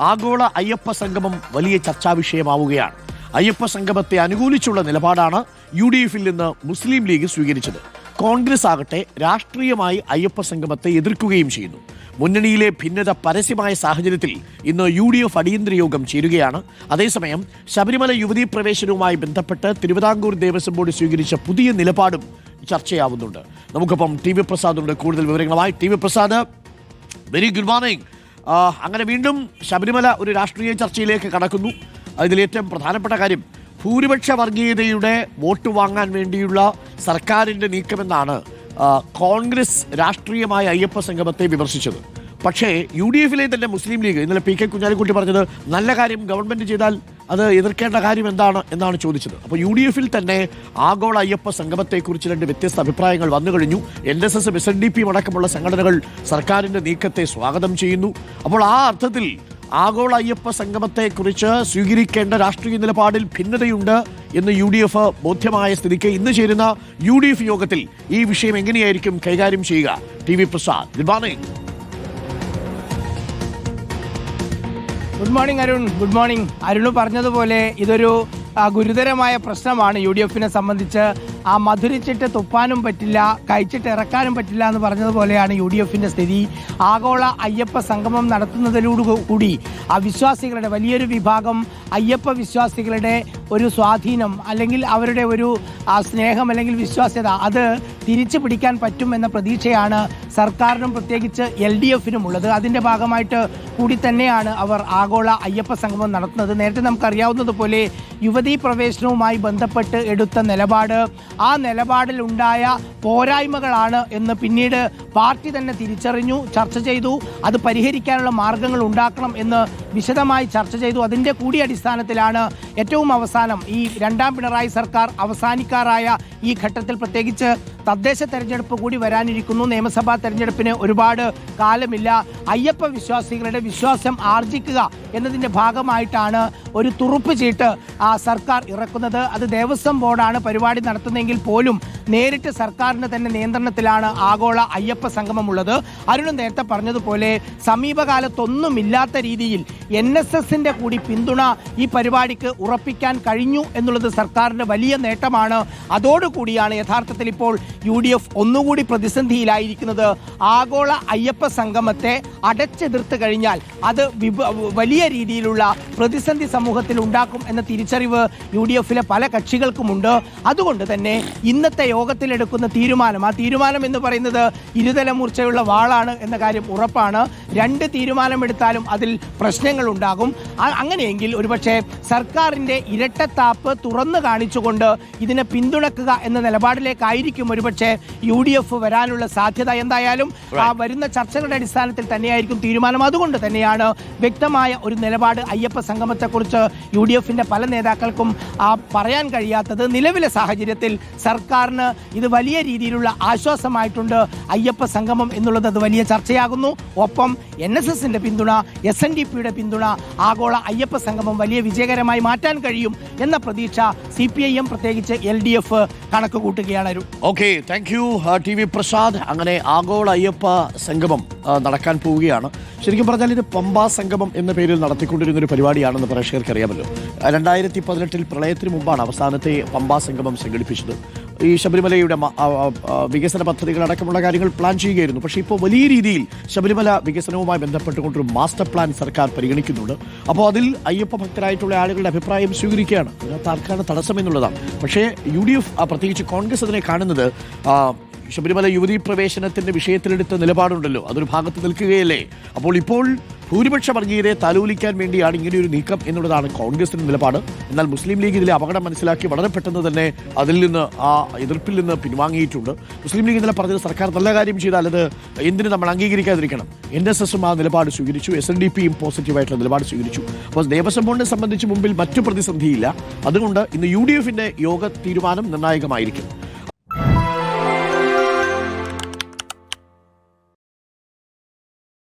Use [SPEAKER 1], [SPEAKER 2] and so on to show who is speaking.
[SPEAKER 1] ആഗോള അയ്യപ്പ സംഗമം വലിയ ചർച്ചാ വിഷയമാവുകയാണ് അയ്യപ്പ സംഗമത്തെ അനുകൂലിച്ചുള്ള നിലപാടാണ് യു ഡി എഫിൽ നിന്ന് മുസ്ലിം ലീഗ് സ്വീകരിച്ചത്. കോൺഗ്രസ് ആകട്ടെ രാഷ്ട്രീയമായി അയ്യപ്പ സംഗമത്തെ എതിർക്കുകയും ചെയ്യുന്നു. മുന്നണിയിലെ ഭിന്നത പരസ്യമായ സാഹചര്യത്തിൽ ഇന്ന് യു ഡി എഫ് അടിയന്തര യോഗം ചേരുകയാണ്. അതേസമയം ശബരിമല യുവതീ പ്രവേശനവുമായി ബന്ധപ്പെട്ട് തിരുവിതാംകൂർ ദേവസ്വം ബോർഡ് സ്വീകരിച്ച പുതിയ നിലപാടും ചർച്ചയാവുന്നുണ്ട്. നമുക്കിപ്പം ടി വി പ്രസാദുണ്ട് കൂടുതൽ വിവരങ്ങളുമായി T V Prasad. Very good morning അങ്ങനെ വീണ്ടും ശബരിമല ഒരു രാഷ്ട്രീയ ചർച്ചയിലേക്ക് കടക്കുന്നു. അതിലേറ്റവും പ്രധാനപ്പെട്ട കാര്യം ഭൂരിപക്ഷ വർഗീയതയുടെ വോട്ട് വാങ്ങാൻ വേണ്ടിയുള്ള സർക്കാരിന്റെ നീക്കമെന്നാണ് കോൺഗ്രസ് രാഷ്ട്രീയമായ അയ്യപ്പ സംഗമത്തെ വിമർശിച്ചത്. പക്ഷേ യു ഡി എഫിലെ തന്നെ മുസ്ലിം ലീഗ് ഇന്നലെ പി കെ കുഞ്ഞാലിക്കുട്ടി പറഞ്ഞത് നല്ല കാര്യം ഗവൺമെന്റ് ചെയ്താൽ അത് എതിർക്കേണ്ട കാര്യം എന്താണ് എന്നാണ് ചോദിച്ചത്. അപ്പോൾ യു ഡി എഫിൽ തന്നെ ആഗോള അയ്യപ്പ സംഗമത്തെക്കുറിച്ച് രണ്ട് വ്യത്യസ്ത അഭിപ്രായങ്ങൾ വന്നു കഴിഞ്ഞു. എൻ എസ് എസും എസ് എൻ ഡി പിയും അടക്കമുള്ള സംഘടനകൾ സർക്കാരിന്റെ നീക്കത്തെ സ്വാഗതം ചെയ്യുന്നു. അപ്പോൾ ആ അർത്ഥത്തിൽ ആഗോള അയ്യപ്പ സംഗമത്തെക്കുറിച്ച് സ്വീകരിക്കേണ്ട രാഷ്ട്രീയ നിലപാടിൽ ഭിന്നതയുണ്ട് എന്ന് യു ഡി എഫ് ബോധ്യമായ സ്ഥിതിക്ക് ഇന്ന് ചേരുന്ന യു ഡി എഫ് യോഗത്തിൽ ഈ വിഷയം എങ്ങനെയായിരിക്കും കൈകാര്യം ചെയ്യുക? T V Prasad good morning.
[SPEAKER 2] Good morning Arun good morning Arun പറഞ്ഞതുപോലെ ഇതൊരു ഗുരുതരമായ പ്രശ്നമാണ് യു ഡി എഫിനെ സംബന്ധിച്ച്. ആ മധുരിച്ചിട്ട് തുപ്പാനും പറ്റില്ല കഴിച്ചിട്ട് ഇറക്കാനും പറ്റില്ല എന്ന് പറഞ്ഞതുപോലെയാണ് യു ഡി എഫിന്റെ സ്ഥിതി. ആഗോള അയ്യപ്പ സംഗമം നടത്തുന്നതിലൂടെ കൂടി ആ വിശ്വാസികളുടെ വലിയൊരു വിഭാഗം അയ്യപ്പ വിശ്വാസികളുടെ ഒരു സ്വാധീനം അല്ലെങ്കിൽ അവരുടെ ഒരു സ്നേഹം അല്ലെങ്കിൽ വിശ്വാസ്യത അത് തിരിച്ചു പിടിക്കാൻ പറ്റുമെന്ന പ്രതീക്ഷയാണ് സർക്കാരിനും പ്രത്യേകിച്ച് എൽ ഡി എഫിനും ഉള്ളത് അതിന്റെ ഭാഗമായിട്ട് കൂടി തന്നെയാണ് അവർ ആഗോള അയ്യപ്പ സംഗമം നടത്തുന്നത്. നേരത്തെ നമുക്കറിയാവുന്നതുപോലെ യുവതീ പ്രവേശനവുമായി ബന്ധപ്പെട്ട് എടുത്ത നിലപാട് ആ നിലപാടിൽ ഉണ്ടായ പോരായ്മകളാണ് എന്ന് പിന്നീട് പാർട്ടി തന്നെ തിരിച്ചറിഞ്ഞു ചർച്ച ചെയ്തു. അത് പരിഹരിക്കാനുള്ള മാർഗങ്ങൾ ഉണ്ടാക്കണം എന്ന് വിശദമായി ചർച്ച ചെയ്തു. അതിന്റെ കൂടി അടിസ്ഥാനത്തിലാണ് ഏറ്റവും അവസാനം ഈ രണ്ടാം പിണറായി സർക്കാർ അവസാനിക്കാറായ ഈ ഘട്ടത്തിൽ പ്രത്യേകിച്ച് തദ്ദേശ തെരഞ്ഞെടുപ്പ് കൂടി വരാനിരിക്കുന്നു. നിയമസഭാ തെരഞ്ഞെടുപ്പിന് ഒരുപാട് കാലമില്ല. അയ്യപ്പ വിശ്വാസികളുടെ വിശ്വാസം ആർജിക്കുക എന്നതിന്റെ ഭാഗമായിട്ടാണ് ഒരു തുറുപ്പ് ചീട്ട് ആ സർക്കാർ ഇറക്കുന്നത്. അത് ദേവസ്വം ബോർഡാണ് പരിപാടി നടത്തുന്നതെങ്കിൽ പോലും നേരിട്ട് സർക്കാരിന് തന്നെ നിയന്ത്രണത്തിലാണ് ആഗോള അയ്യപ്പ സംഗമം ഉള്ളത് അരുണ് നേരത്തെ പറഞ്ഞതുപോലെ സമീപകാലത്തൊന്നുമില്ലാത്ത രീതിയിൽ എൻ എസ് എസിന്റെ കൂടി പിന്തുണ ഈ പരിപാടിക്ക് ഉറപ്പിക്കാൻ കഴിഞ്ഞു എന്നുള്ളത് സർക്കാരിന്റെ വലിയ നേട്ടമാണ്. അതോടുകൂടിയാണ് യഥാർത്ഥത്തിൽ ഇപ്പോൾ യു ഡി എഫ് ഒന്നുകൂടി പ്രതിസന്ധിയിലായിരിക്കുന്നത്. ആഗോള അയ്യപ്പ സംഗമത്തെ അടച്ചെതിർത്ത് കഴിഞ്ഞാൽ അത് വലിയ രീതിയിലുള്ള പ്രതിസന്ധി സമൂഹത്തിൽ ഉണ്ടാക്കും എന്ന തിരിച്ചറിവ് യു ഡി എഫിലെ പല കക്ഷികൾക്കുമുണ്ട്. അതുകൊണ്ട് തന്നെ ഇന്നത്തെ യോഗത്തിലെടുക്കുന്ന തീരുമാനം ആ തീരുമാനം എന്ന് പറയുന്നത് ഇരുതല മൂർച്ചയുള്ള വാളാണ് എന്ന കാര്യം ഉറപ്പാണ്. രണ്ട് തീരുമാനമെടുത്താലും അതിൽ പ്രശ്നങ്ങൾ ഉണ്ടാകും അങ്ങനെയെങ്കിൽ ഒരുപക്ഷെ സർക്കാരിന്റെ ഇരട്ടത്താപ്പ് തുറന്നു കാണിച്ചുകൊണ്ട് ഇതിനെ പിന്തുണക്കുക എന്ന നിലപാടിലേക്കായിരിക്കും ഒരുപക്ഷെ യു ഡി എഫ് വരാനുള്ള സാധ്യത. എന്തായാലും ആ വരുന്ന ചർച്ചകളുടെ അടിസ്ഥാനത്തിൽ തന്നെയായിരിക്കും തീരുമാനം. അതുകൊണ്ട് തന്നെയാണ് വ്യക്തമായ ഒരു നിലപാട് അയ്യപ്പ സംഗമത്തെക്കുറിച്ച് യു ഡി എഫിന്റെ പല നേതാക്കൾക്കും ആ പറയാൻ കഴിയാത്തത്. നിലവിലെ സാഹചര്യത്തിൽ സർക്കാരിന് ഇത് വലിയ രീതിയിലുള്ള ആശ്വാസമായിട്ടുണ്ട്. അയ്യപ്പ സംഗമം എന്നുള്ളത് അത് വലിയ ചർച്ചയാകുന്നു. ഒപ്പം എൻ എസ് എസിന്റെ പിന്തുണ എസ് എൻ ഡി പിയുടെ പിന്തുണ ആഗോള അയ്യപ്പ സംഗമം വലിയ വിജയകരമായി മാറ്റാൻ കഴിയും എന്ന പ്രതീക്ഷ സി പി ഐ എം പ്രത്യേകിച്ച് എൽ ഡി എഫ് കണക്ക് കൂട്ടുകയാണ്.
[SPEAKER 1] Okay thank you T V Prasad. അങ്ങനെ ആഗോള അയ്യപ്പ സംഗമം നടക്കാൻ പോവുകയാണ്. ശരിക്കും പറഞ്ഞാൽ ഇത് പമ്പാ സംഗമം എന്ന പേരിൽ നടത്തിക്കൊണ്ടിരുന്ന ഒരു പരിപാടിയാണെന്ന് പ്രേക്ഷകർക്ക് അറിയാമല്ലോ രണ്ടായിരത്തി പതിനെട്ടിൽ പ്രളയത്തിന് മുമ്പാണ് അവസാനത്തെ പമ്പാ സംഗമം സംഘടിപ്പിച്ചത്. ഈ ശബരിമലയുടെ വികസന പദ്ധതികൾ അടക്കമുള്ള കാര്യങ്ങൾ പ്ലാൻ ചെയ്യുകയായിരുന്നു. പക്ഷേ ഇപ്പോൾ വലിയ രീതിയിൽ ശബരിമല വികസനവുമായി ബന്ധപ്പെട്ടുകൊണ്ടൊരു മാസ്റ്റർ പ്ലാൻ സർക്കാർ പരിഗണിക്കുന്നുണ്ട്. അപ്പോൾ അതിൽ അയ്യപ്പ ഭക്തരായിട്ടുള്ള ആളുകളുടെ അഭിപ്രായം സ്വീകരിക്കുകയാണ്. അതിനകത്ത് ആർക്കാണ് തടസ്സം എന്നുള്ളതാണ്. പക്ഷേ യു ഡി എഫ് പ്രത്യേകിച്ച് കോൺഗ്രസ് അതിനെ കാണുന്നത് ശബരിമല യുവതി പ്രവേശനത്തിന്റെ വിഷയത്തിലെടുത്ത നിലപാടുണ്ടല്ലോ. അതൊരു ഭാഗത്ത് നിൽക്കുകയല്ലേ? അപ്പോൾ ഇപ്പോൾ ഭൂരിപക്ഷ വർഗീയരെ തലോലിക്കാൻ വേണ്ടിയാണ് ഇങ്ങനെ ഒരു നീക്കം എന്നുള്ളതാണ് കോൺഗ്രസിന്റെ നിലപാട്. എന്നാൽ മുസ്ലിം ലീഗ് ഇതിലെ അപകടം മനസ്സിലാക്കി വളരെ പെട്ടെന്ന് തന്നെ അതിൽ നിന്ന് ആ എതിർപ്പിൽ നിന്ന് പിൻവാങ്ങിയിട്ടുണ്ട്. മുസ്ലിം ലീഗ് ഇന്നലെ പറഞ്ഞത് സർക്കാർ നല്ല കാര്യം ചെയ്താൽ അത് എന്തിനു നമ്മൾ അംഗീകരിക്കാതിരിക്കണം? എൻ എസ് എസും ആ നിലപാട് സ്വീകരിച്ചു. എസ് എൻ ഡി പിയും പോസിറ്റീവായിട്ടുള്ള നിലപാട് സ്വീകരിച്ചു. അപ്പോൾ ദേവസ്വം ബോർഡിനെ സംബന്ധിച്ച് മുമ്പിൽ മറ്റു പ്രതിസന്ധിയില്ല. അതുകൊണ്ട് ഇന്ന് യു ഡി എഫിന്റെ യോഗ തീരുമാനം നിർണായകമായിരിക്കും.